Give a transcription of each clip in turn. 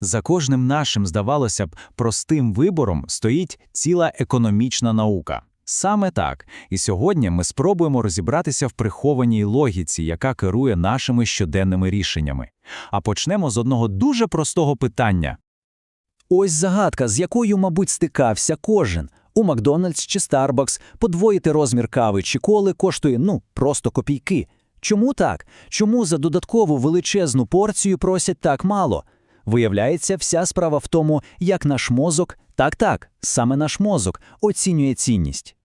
За кожним нашим, здавалося б, простим вибором стоїть ціла економічна наука. Саме так. І сьогодні ми спробуємо розібратися в прихованій логіці, яка керує нашими щоденними рішеннями. А почнемо з одного дуже простого питання. Ось загадка, з якою, мабуть, стикався кожен. У Макдональдс чи Старбакс подвоїти розмір кави чи коли коштує, ну, просто копійки. Чому так? Чому за додаткову величезну порцію просять так мало? Виявляється, вся справа в тому, як наш мозок, так-так, саме наш мозок, оцінює цінність.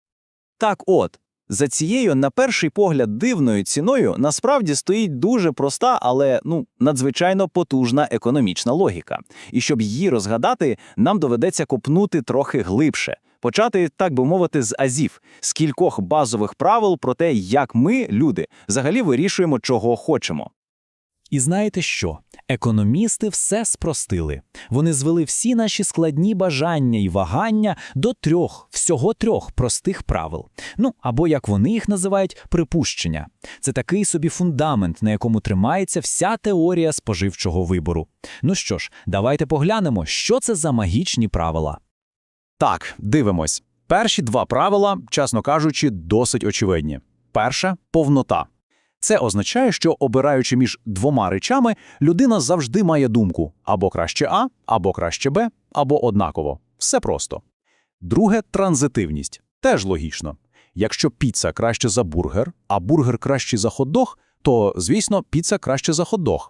Так от, за цією, на перший погляд, дивною ціною насправді стоїть дуже проста, але ну надзвичайно потужна економічна логіка. І щоб її розгадати, нам доведеться копнути трохи глибше, почати, так би мовити, з азів, з кількох базових правил про те, як ми, люди, взагалі вирішуємо, чого хочемо. І знаєте що? Економісти все спростили. Вони звели всі наші складні бажання і вагання до трьох, всього трьох простих правил. Ну або як вони їх називають, припущення. Це такий собі фундамент, на якому тримається вся теорія споживчого вибору. Ну що ж, давайте поглянемо, що це за магічні правила. Так, дивимось. Перші два правила, чесно кажучи, досить очевидні. Перше повнота. Це означає, що обираючи між двома речами, людина завжди має думку або краще А, або краще Б, або однаково. Все просто. Друге транзитивність. Теж логічно. Якщо піца краще за бургер, а бургер краще за хот-дог, то, звісно, піца краще за хот-дог.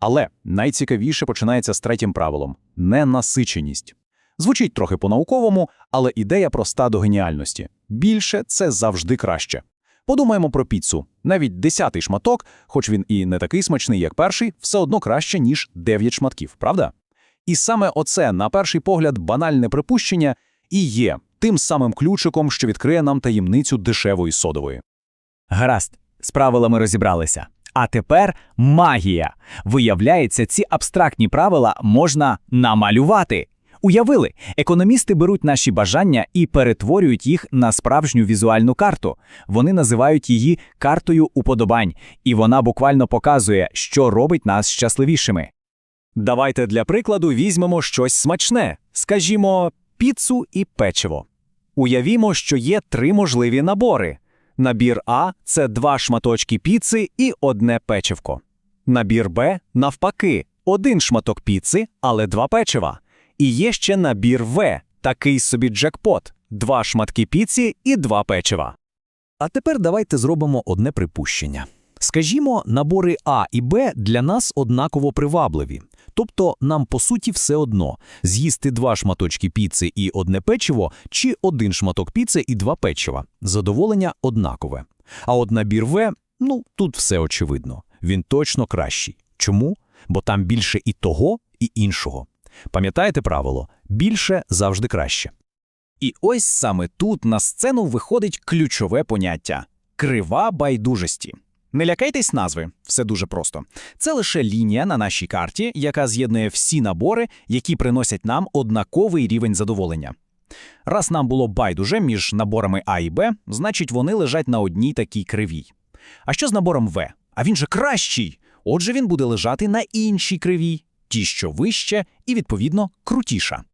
Але найцікавіше починається з третім правилом ненасиченість. Звучить трохи по-науковому, але ідея проста до геніальності. Більше це завжди краще. Подумаємо про піцу. Навіть десятий шматок, хоч він і не такий смачний, як перший, все одно краще, ніж дев'ять шматків, правда? І саме оце, на перший погляд, банальне припущення і є тим самим ключиком, що відкриє нам таємницю дешевої содової. Гаразд, з правилами розібралися. А тепер магія. Виявляється, ці абстрактні правила можна намалювати. Уявили, економісти беруть наші бажання і перетворюють їх на справжню візуальну карту. Вони називають її картою уподобань, і вона буквально показує, що робить нас щасливішими. Давайте для прикладу візьмемо щось смачне, скажімо, піцу і печиво. Уявімо, що є три можливі набори. Набір А це два шматочки піци і одне печивко. Набір Б навпаки, один шматок піци, але два печива. І є ще набір В, такий собі джекпот, два шматки піці і два печива. А тепер давайте зробимо одне припущення. Скажімо, набори А і Б для нас однаково привабливі. Тобто нам по суті все одно з'їсти два шматочки піци і одне печиво, чи один шматок піци і два печива. Задоволення однакове. А от набір В, ну тут все очевидно. Він точно кращий. Чому? Бо там більше і того, і іншого. Пам'ятаєте правило більше завжди краще. І ось саме тут на сцену виходить ключове поняття крива байдужості. Не лякайтесь назви, все дуже просто. Це лише лінія на нашій карті, яка з'єднує всі набори, які приносять нам однаковий рівень задоволення. Раз нам було байдуже між наборами А і Б, значить вони лежать на одній такій кривій. А що з набором В? А він же кращий. Отже, він буде лежати на іншій кривій, ті, що вище, і, відповідно, крутіша.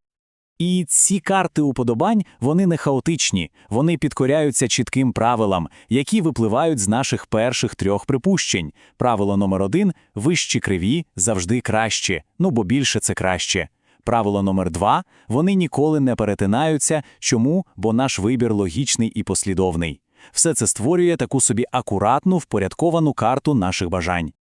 І ці карти уподобань вони не хаотичні, вони підкоряються чітким правилам, які випливають з наших перших трьох припущень. Правило номер один вищі криві завжди краще, ну бо більше це краще. Правило номер два вони ніколи не перетинаються. Чому? Бо наш вибір логічний і послідовний. Все це створює таку собі акуратну впорядковану карту наших бажань.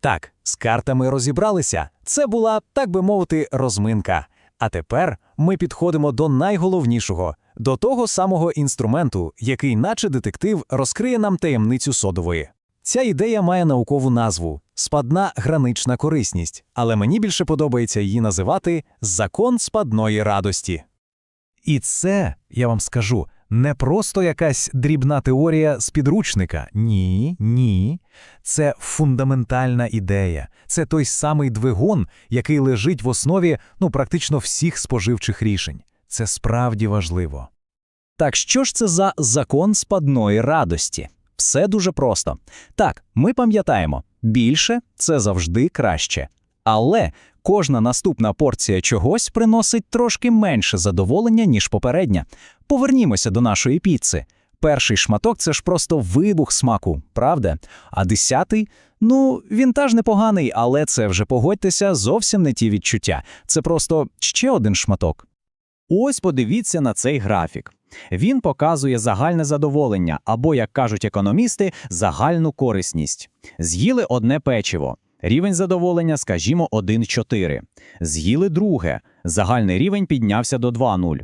Так, з картами розібралися. Це була, так би мовити, розминка. А тепер ми підходимо до найголовнішого, до того самого інструменту, який, наче детектив, розкриє нам таємницю содової. Ця ідея має наукову назву спадна гранична корисність, але мені більше подобається її називати закон спадної радості. І це, я вам скажу, не просто якась дрібна теорія з підручника. Ні, ні. Це фундаментальна ідея. Це той самий двигун, який лежить в основі ну, практично всіх споживчих рішень. Це справді важливо. Так що ж це за закон спадної радості? Все дуже просто. Так, ми пам'ятаємо, більше це завжди краще. Але Кожна наступна порція чогось приносить трошки менше задоволення, ніж попередня. Повернімося до нашої піци. Перший шматок це ж просто вибух смаку, правда? А десятий, ну, він теж непоганий, але це вже погодьтеся, зовсім не ті відчуття. Це просто ще один шматок. Ось подивіться на цей графік. Він показує загальне задоволення або, як кажуть економісти, загальну корисність. З'їли одне печиво. Рівень задоволення, скажімо, 1,4. З'їли друге. Загальний рівень піднявся до 2,0.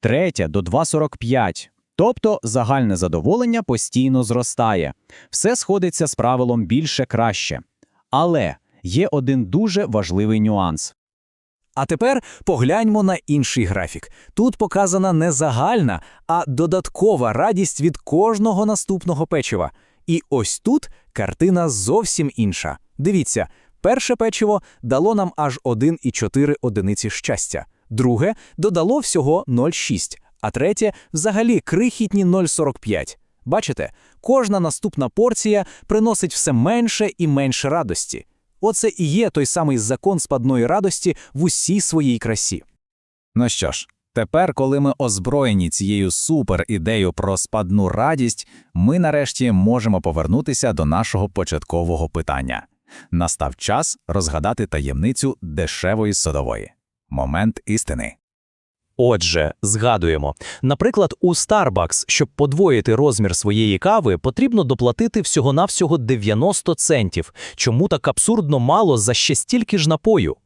Третє до 2,45. Тобто загальне задоволення постійно зростає. Все сходиться з правилом більше краще. Але є один дуже важливий нюанс. А тепер погляньмо на інший графік. Тут показана не загальна, а додаткова радість від кожного наступного печива. І ось тут картина зовсім інша. Дивіться, перше печиво дало нам аж 1,4 одиниці щастя, друге додало всього 0,6, а третє взагалі крихітні 0,45. Бачите, кожна наступна порція приносить все менше і менше радості. Оце і є той самий закон спадної радості в усій своїй красі. Ну що ж, тепер, коли ми озброєні цією супер ідеєю про спадну радість, ми нарешті можемо повернутися до нашого початкового питання. Настав час розгадати таємницю дешевої садової. Момент істини. Отже, згадуємо. Наприклад, у Starbucks, щоб подвоїти розмір своєї кави, потрібно доплатити всього-навсього 90 центів. Чому так абсурдно мало за ще стільки ж напою?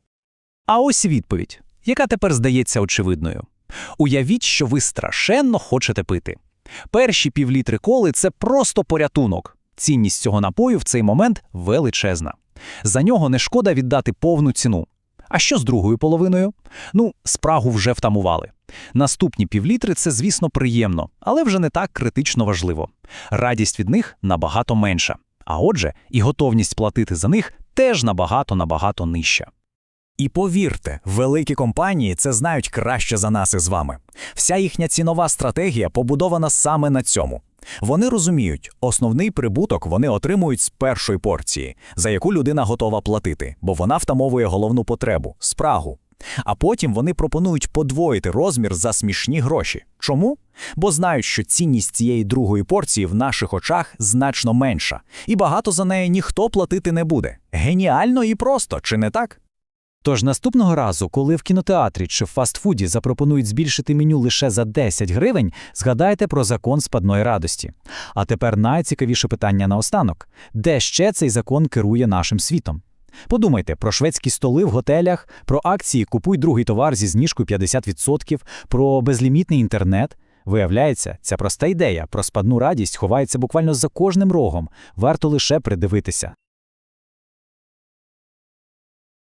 А ось відповідь, яка тепер здається очевидною. Уявіть, що ви страшенно хочете пити. Перші півлітри коли це просто порятунок. Цінність цього напою в цей момент величезна. За нього не шкода віддати повну ціну. А що з другою половиною? Ну, спрагу вже втамували. Наступні півлітри це, звісно, приємно, але вже не так критично важливо. Радість від них набагато менша. А отже, і готовність платити за них теж набагато-набагато нижча. І повірте, великі компанії це знають краще за нас із вами. Вся їхня цінова стратегія побудована саме на цьому. Вони розуміють, основний прибуток вони отримують з першої порції, за яку людина готова платити, бо вона втамовує головну потребу спрагу. А потім вони пропонують подвоїти розмір за смішні гроші. Чому? Бо знають, що цінність цієї другої порції в наших очах значно менша, і багато за неї ніхто платити не буде. Геніально і просто, чи не так? Тож наступного разу, коли в кінотеатрі чи в фастфуді запропонують збільшити меню лише за 10 гривень, згадайте про закон спадної радості. А тепер найцікавіше питання наостанок: де ще цей закон керує нашим світом? Подумайте про шведські столи в готелях, про акції Купуй другий товар зі знижкою 50%, про безлімітний інтернет. Виявляється, ця проста ідея про спадну радість ховається буквально за кожним рогом, варто лише придивитися.